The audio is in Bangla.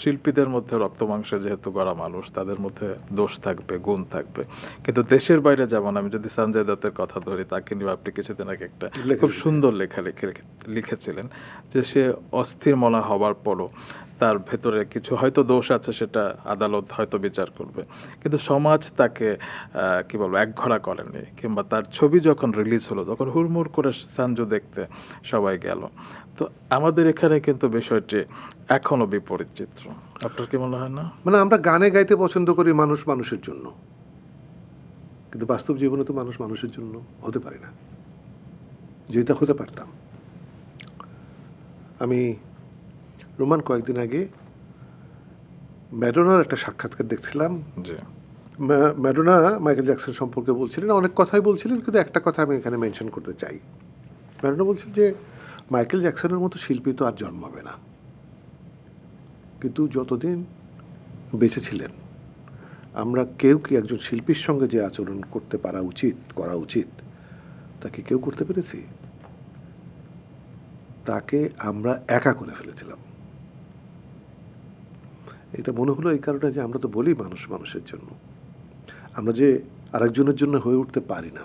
শিল্পীদের মধ্যে রক্ত মাংসে যেহেতু গড়া মানুষ তাদের মধ্যে দোষ থাকবে গুণ থাকবে। কিন্তু দেশের বাইরে যেমন আমি যদি সঞ্জয় দত্তের কথা ধরি তাকে নিয়ে আপনি কিছুদিন আগে একটা খুব সুন্দর লেখা লিখে লিখেছিলেন যে সে অস্থির মনা হওয়ার পরও তার ভেতরে কিছু হয়তো দোষ আছে সেটা আদালত হয়তো বিচার করবে। কিন্তু সমাজ তাকে কি বলব একঘরা করেনি। কিংবা তার ছবি যখন রিলিজ হলো তখন হুড়মুড় করে সানজু দেখতে সবাই গেল। তো আমাদের এখানে কিন্তু বিষয়টি এখনও বিপরীত চিত্র আপনার কি মনে হয় না? মানে আমরা গানে গাইতে পছন্দ করি মানুষ মানুষের জন্য। কিন্তু বাস্তব জীবনে তো মানুষ মানুষের জন্য হতে পারে না। যেটা হতে পারতাম। আমি রোমান কয়েকদিন আগে ম্যাডোনার একটা সাক্ষাৎকার দেখছিলাম। ম্যা- ম্যাডোনা মাইকেল জ্যাকসন সম্পর্কে বলছিলেন অনেক কথাই বলছিলেন কিন্তু একটা কথা আমি এখানে মেনশন করতে চাই। ম্যাডোনা বলছেন যে মাইকেল জ্যাকসনের মতো শিল্পী তো আর জন্মাবে না। কিন্তু যতদিন বেঁচে ছিলেন, আমরা কেউ কি একজন শিল্পীর সঙ্গে যে আচরণ করতে পারা উচিত, করা উচিত, তাকে কেউ করতে পেরেছি? তাকে আমরা একা করে ফেলেছিলাম। এটা মনে হলো এই কারণে যে আমরা তো বলি মানুষ মানুষের জন্য। আমরা যে আরেকজনের জন্য হয়ে উঠতে পারি না।